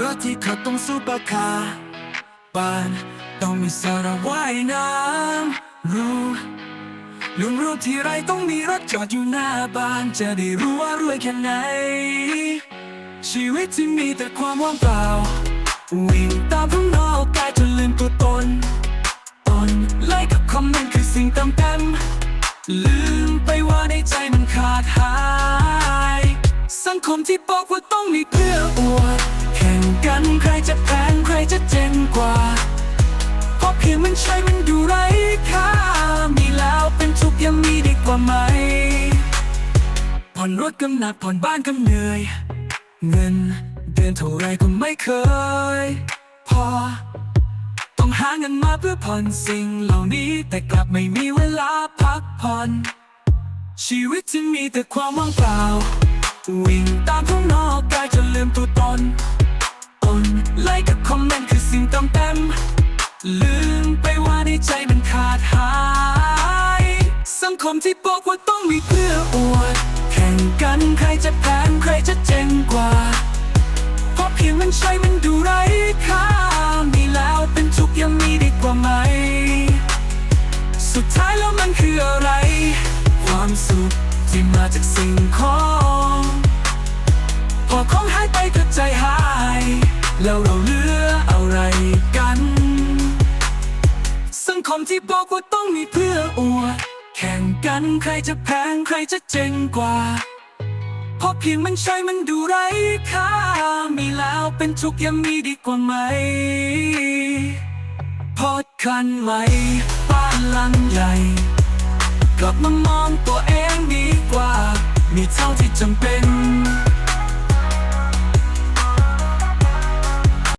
รถที่ขับต้องซูเปอร์คาร์บ้านต้องมีสระว่ายน้ำรู้ลุงรู้ที่ไรต้องมีรถจอดอยู่หน้าบ้าน จะได้รู้ว่ารวยแค่ไหน ชีวิตที่มีแต่ความว่างเปล่า วิ่งตามข้างนอกกายจนลืมตัวตน ตนไล่กับคอมเมนต์คือสิ่งเต็มเต็ม ลืมไปว่าในใจมันขาดหาย สังคมที่บอกว่าต้องมีเพื่ออวด ราะเพียมันใช่มันดูไร้ค่ามีแล้วเป็นทุกข์ยังมีดีกว่าไหม ผ่อนรถกำหนักผ่อนบ้านกำเหนื่อย เงินเดือนเท่าไรก็ไม่เคย พอ ต้องหาเงินมาเพื่อผ่อนสิ่งเหล่านี้แต่กลับไม่มีเวลาพักผ่อน ชีวิตที่มีแต่ความว่างเปล่า วิ่งตามข้างนอกกายจนลืมตัวตนตนไล่กับคอมเมนต์คือสิ่งเติมเต็มลืม คมที่บอกว่าต้องมีเพื่ออวดแข่งกันใครจะแพงใครจะเจ๋งกว่า เพราะเพียงมันใช่มันดูไร้ค่ามีแล้วเป็นทุกยังมีดีกว่าไหม สุดท้ายแล้วมันคืออะไร ความสุขที่มาจากสิ่งของพอของหายไปก็ใจหาย แล้วเราเหลืออะไรกัน สังคมที่บอกว่าต้องมีเพื่ออวด กันใครจะแพงใครจะเจ๋งกว่าเพราะเพียงมันใช่มันดูไร้ค่ามีแล้วเป็นทุกข์ยังมีดีกว่าไหม พอดคันไหมบ้านหลังใหญ่ กลับมามองตัวเองดีกว่า มีเท่าที่จำเป็น